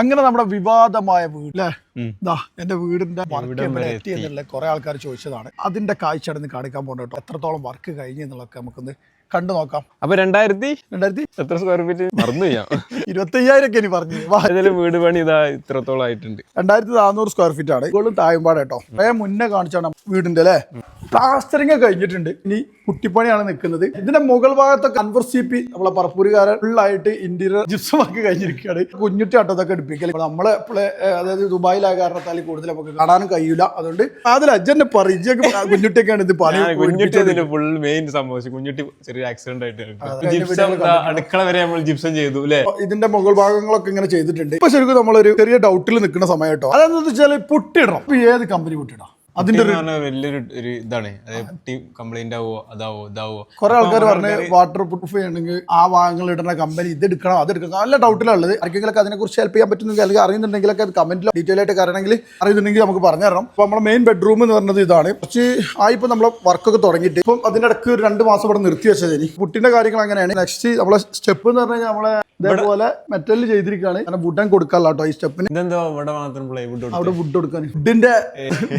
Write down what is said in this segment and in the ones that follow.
അങ്ങനെ നമ്മുടെ വിവാദമായ വീട്. അല്ലേ ദാ എന്റെ വീടിന്റെ വർക്ക് ഇവിടം എത്തി എന്നുള്ള കുറെ ആൾക്കാർ ചോദിച്ചതാണ്. അതിന്റെ കാഴ്ച അടന്ന് കാണിക്കാൻ പോകണ്ട കേട്ടോ. എത്രത്തോളം വർക്ക് കഴിഞ്ഞു എന്നുള്ളതൊക്കെ നമുക്കൊന്ന് കണ്ടു നോക്കാം. അപ്പൊ രണ്ടായിരത്തി? രണ്ടായിരത്തി? എത്ര സ്ക്വയർ ഫീറ്റ് മറന്നു ചെയ്യാം ഇരുപത്തി അയ്യായിരം ഒക്കെ ഇനി പറഞ്ഞു. വീട് പണി ഇതാ ഇത്രത്തോളം ആയിട്ടുണ്ട്. രണ്ടായിരത്തി നാനൂറ് സ്ക്വയർ ഫീറ്റ് ആണ്. ഇപ്പോഴും താഴമ്പാട് കേട്ടോ. മുന്നേ കാണിച്ചാണ് വീടിന്റെ അല്ലേ? പ്ലാസ്റ്ററിങ് കഴിഞ്ഞിട്ടുണ്ട്. ഇനി കുട്ടിപ്പണിയാണ് നിൽക്കുന്നത്. ഇതിന്റെ മുകൾ ഭാഗത്തെ കൺവർ സി പി നമ്മളെ പറപ്പൂരുകാരൻ ഫുള്ളായിട്ട് ഇന്റീരിയർ ജിപ്സം ഒക്കെ കഴിഞ്ഞിരിക്കുകയാണ്. കുഞ്ഞുട്ടി ആട്ടത്തൊക്കെ എടുപ്പിക്കൽ നമ്മളെ അതായത് ദുബായിലായ കാരണത്താൽ കൂടുതൽ നമുക്ക് കാണാനും കഴിയൂല. അതുകൊണ്ട് അതിൽ അജ്ജന്റെ പരിചയൊക്കെ കുഞ്ഞുട്ടിയൊക്കെയാണ് ഇത് പണി കുഞ്ഞുട്ടി ഫുൾ മെയിൻ സംഭവിച്ചു. കുഞ്ഞുട്ടി ചെറിയ ആക്സിഡന്റ് ആയിട്ട്. ജിപ്സം അടുക്കള വരെ നമ്മൾ ജിപ്സം ചെയ്തു അല്ലേ ഇതിന്റെ മുകൾ ഭാഗങ്ങളൊക്കെ ഇങ്ങനെ ചെയ്തിട്ടുണ്ട്. ഇപ്പൊ ശരിക്കും നമ്മളൊരു ചെറിയ ഡൗട്ടിൽ നിൽക്കുന്ന സമയം കേട്ടോ. അതെന്താ വെച്ചാൽ പുട്ടിടണം. ഏത് കമ്പനി പൊട്ടിയിടണം അതിന്റെ ഒരു വലിയൊരു ഒരു ഇതാണ്. കംപ്ലൈന്റ് ആവോ അതാവോ ഇതാവോ. കുറെ ആൾക്കാർ പറഞ്ഞ് വാട്ടർ പ്രൂഫ് ചെയ്യണമെങ്കിൽ ആ ഭാഗങ്ങൾ ഇടുന്ന കമ്പനി ഇത് എടുക്കണം അത് എടുക്കണം. നല്ല ഡൗട്ടിലുള്ളത് ആർക്കെങ്കിലും അതിനെ കുറിച്ച് ഹെൽപ്പ് ചെയ്യാൻ പറ്റുന്നെങ്കിൽ അല്ലെങ്കിൽ അറിയുന്നുണ്ടെങ്കിലൊക്കെ അത് കമന്റിൽ ഡീറ്റെയിൽ ആയിട്ട് കാരണമെങ്കിൽ അറിയുന്നുണ്ടെങ്കിൽ നമുക്ക് പറഞ്ഞു തരണം. അപ്പോൾ നമ്മുടെ മെയിൻ ബെഡ്റൂം എന്ന് പറഞ്ഞത് ഇതാണ്. കുറച്ച് ആയിപ്പോൾ നമ്മളെ വർക്കൊക്കെ തുടങ്ങിയിട്ട്. ഇപ്പം അതിന്റെ ഇടയ്ക്ക് ഒരു രണ്ട് മാസം ഇവിടെ നിർത്തി വെച്ചത് ഇനി. കുട്ടിന്റെ കാര്യങ്ങൾ അങ്ങനെയാണ്. നെക്സ്റ്റ് നമ്മളെ സ്റ്റെപ്പ് എന്ന് പറഞ്ഞു കഴിഞ്ഞാൽ നമ്മളെ ഇതേപോലെ മെറ്റൽ ചെയ്തിരിക്കുകയാണ്. അങ്ങനെ വുഡൻ കൊടുക്കാനുള്ള കേട്ടോ ഈ സ്റ്റെപ്പിന് ഇതെന്തോ ഇവിടെ മാത്രം പ്ലൈവുഡ് അവിടെ വുഡ് കൊടുക്കാൻ. വുഡിന്റെ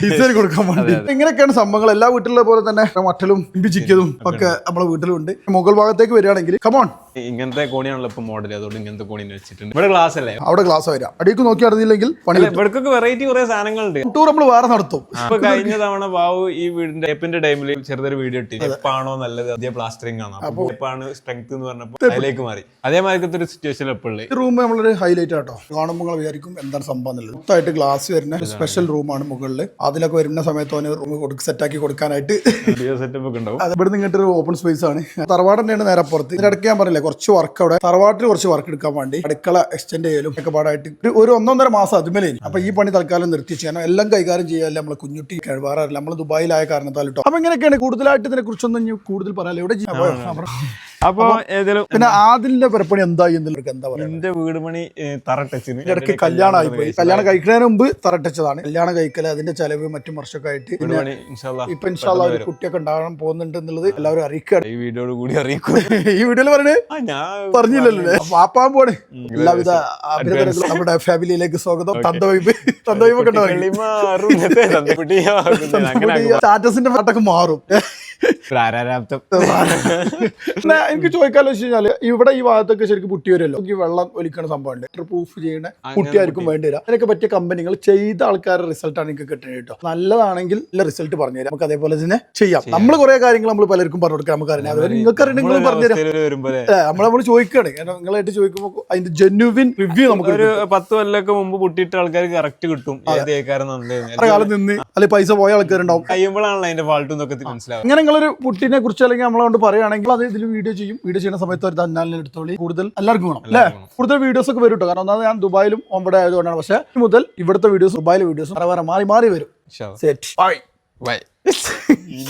ഡിസൈൻ കൊടുക്കാൻ വേണ്ടി. ഇങ്ങനെയൊക്കെയാണ് സംഭവങ്ങൾ. എല്ലാ വീട്ടിലെ പോലെ തന്നെ മറ്റലും ഇമ്പിച്ചിക്കതും ഒക്കെ നമ്മളെ വീട്ടിലുണ്ട്. മുകൾ ഭാഗത്തേക്ക് വരികയാണെങ്കിൽ കമോൺ ഇങ്ങനത്തെ കോണിയാണല്ലോ ഇപ്പൊ മോഡൽ അതുകൊണ്ട് ഇങ്ങനത്തെ കോണി വെച്ചിട്ടുണ്ട്. ഇവിടെ ഗ്ലാസ് അല്ലേ? അവിടെ ഗ്ലാസ് വരാം. അടിക്ക് നോക്കി അറിഞ്ഞില്ലെങ്കിൽ അല്ല, വെറൈറ്റി കുറെ സാധനങ്ങളുണ്ട്. ടൂർ നമ്മൾ വേറെ നടത്തും. ഇപ്പൊ കഴിഞ്ഞ തവണ ബാബു ഈ വീടിന്റെ എപ്പിന്റെ ടൈമിൽ ചെറുതൊരു വീഡിയോ ഇട്ടി എപ്പാണോ നല്ലത് അതേ പ്ലാസ്റ്ററിംഗ് ആണ്? അപ്പൊ എപ്പാണ് സ്ട്രെങ്ത് എന്ന് പറഞ്ഞപ്പോ അതിലേക്ക് മാറി. അതേമാതിരി ഒരു സിറ്റുവേഷൻ പുള്ളി. ഈ റൂം നമ്മളൊരു ഹൈലൈറ്റ് ആട്ടോ. കാണുമ്പോൾ നിങ്ങൾ വിചാരിക്കും എന്താണ് സംഭവം എന്നുള്ളത്. മൊത്തമായിട്ട് ഗ്ലാസ് വരുന്ന ഒരു സ്പെഷ്യൽ റൂമാണ് മുകളിൽ അതിലൊക്കെ വരുന്ന സമയത്ത് അവന് റൂം കൊടുക്ക് സെറ്റാക്കി കൊടുക്കാനായിട്ട് സെറ്റപ്പ് ഒക്കെ ഉണ്ടാവും. ഇവിടെ ഒരു ഓപ്പൺ സ്പേസ് ആണ്. തറവാട് തന്നെയാണ് നേരെ പുറത്ത് ഇതിനിടയ്ക്ക് ഞാൻ പറഞ്ഞില്ലേ കുറച്ച് വർക്ക് അവിടെ. തറവാട്ടിൽ കുറച്ച് വർക്ക് എടുക്കാൻ വേണ്ടി അടുക്കള എക്സ്റ്റെൻഡ് ചെയ്യലും ഒക്കെ പാടായിട്ട് ഒരു- ഒരു ഒന്നൊന്നര മാസം അതുമേലെ അപ്പൊ ഈ പണി തൽക്കാലം നിർത്തി കാരണം എല്ലാം കൈകാര്യം ചെയ്യാല്ല നമ്മളെ കുഞ്ഞുട്ടി കഴിവാറില്ല നമ്മൾ ദുബായിലായ കാരണത്താൽ കേട്ടോ അപ്പൊ ഇങ്ങനെയൊക്കെയാണ് കൂടുതലായിട്ട് ഇതിനെ കുറിച്ചൊന്നും കൂടുതൽ പറയാല്ലോ ഇവിടെ. അപ്പൊ ഏതെങ്കിലും ഏതായാലും പിന്നെ ആദിലിന്റെ പെരപ്പണി എന്തായി എന്താ പറയുക എന്റെ വീട് പണി തറട്ടച്ചിന് ഇടയ്ക്ക് കല്യാണം കല്യാണമായി പോയി കല്യാണം കഴിക്കുന്നതിന് മുമ്പ് തറട്ടച്ചതാണ് കല്യാണം കഴിക്കൽ അതിന്റെ ചെലവ് മറ്റു വർഷമൊക്കെ ആയിട്ട് ഇപ്പൊ ഇൻഷാല്ല ഒരു കുട്ടിയൊക്കെ ഉണ്ടാകാൻ പോകുന്നുണ്ട് എന്നുള്ളത് എല്ലാവരും അറിയിക്കാണ് ഈ വീഡിയോ കൂടി അറിയിക്കും ഈ വീഡിയോയിൽ പറഞ്ഞു പറഞ്ഞില്ലല്ലേ വാപ്പാൻ പോണ് എല്ലാവിധ അഭിനന്ദനങ്ങളും നമ്മുടെ ഫാമിലിയിലേക്ക് സ്വാഗതം തന്ത വൈബ് തന്ത വൈബ് ഒക്കെ. സ്റ്റാറ്റസിന്റെ പാട്ടൊക്കെ മാറും പ്രാരാബ്ദം പിന്നെ എനിക്ക് ചോദിക്കാന്ന് വെച്ച് കഴിഞ്ഞാൽ ഇവിടെ ഈ ഭാഗത്തൊക്കെ ശരിക്കും പുട്ടി വരുമല്ലോ ഈ വെള്ളം ഒലിക്കണ സംഭവമുണ്ട്. പ്രൂഫ് ചെയ്യുന്ന കുട്ടിയായിരിക്കും വേണ്ടി വരാം. അതിനൊക്കെ പറ്റിയ കമ്പനികൾ ചെയ്ത ആൾക്കാരുടെ റിസൾട്ടാണ് എനിക്ക് കിട്ടുന്നത് കേട്ടോ. നല്ലതാണെങ്കിൽ നല്ല റിസൾട്ട് പറഞ്ഞുതരാം നമുക്ക് അതേപോലെ തന്നെ ചെയ്യാം. നമ്മൾ കുറെ കാര്യങ്ങൾ നമ്മൾ പലർക്കും പറഞ്ഞു കൊടുക്കാം. നമുക്ക് അറിയാം. അതുപോലെ നിങ്ങൾക്ക് അറിയാം പറഞ്ഞു പറഞ്ഞുതരാം വരുമ്പോലെ നമ്മൾ നമ്മൾ ചോദിക്കുകയാണ്. കാരണം നിങ്ങളായിട്ട് ചോദിക്കുമ്പോൾ അതിന്റെ ജെന്യുവിൻ റിവ്യൂ നമുക്ക് ഒരു പത്ത് കൊല്ലൊക്കെ മുമ്പ് പൊട്ടിയിട്ട ആൾക്കാർ കറക്റ്റ് കിട്ടും. കാലം നിന്ന് അല്ലെങ്കിൽ പൈസ പോയ ആൾക്കാരുണ്ടാവും. കഴിയുമ്പോഴാണല്ലോ അതിന്റെ ഫാൾട്ട് എന്നൊക്കെ മനസ്സിലാവും അങ്ങനെ നിങ്ങളൊരു പുട്ടിനെ കുറിച്ച് അല്ലെങ്കിൽ നമ്മളെ കൊണ്ട് പറയുകയാണെങ്കിൽ അത് ഇതിൽ വീഡിയോ ചെയ്യും. വീഡിയോ ചെയ്യുന്ന സമയത്ത് ഒരു തന്നാലിനെ എടുത്തോളി. കൂടുതൽ എല്ലാവർക്കും വേണം അല്ലേ? കൂടുതൽ വീഡിയോസ് ഒക്കെ വരും കേട്ടോ കാരണം ഒന്നാമത് ഞാൻ ദുബായിലും ഒമ്പടെ ആയതുകൊണ്ടാണ്. പക്ഷേ മുതൽ ഇവിടുത്തെ വീഡിയോസ് ദുബായിലെ വീഡിയോസ് വേറെ വേറെ മാറി മാറി വരും. Set by.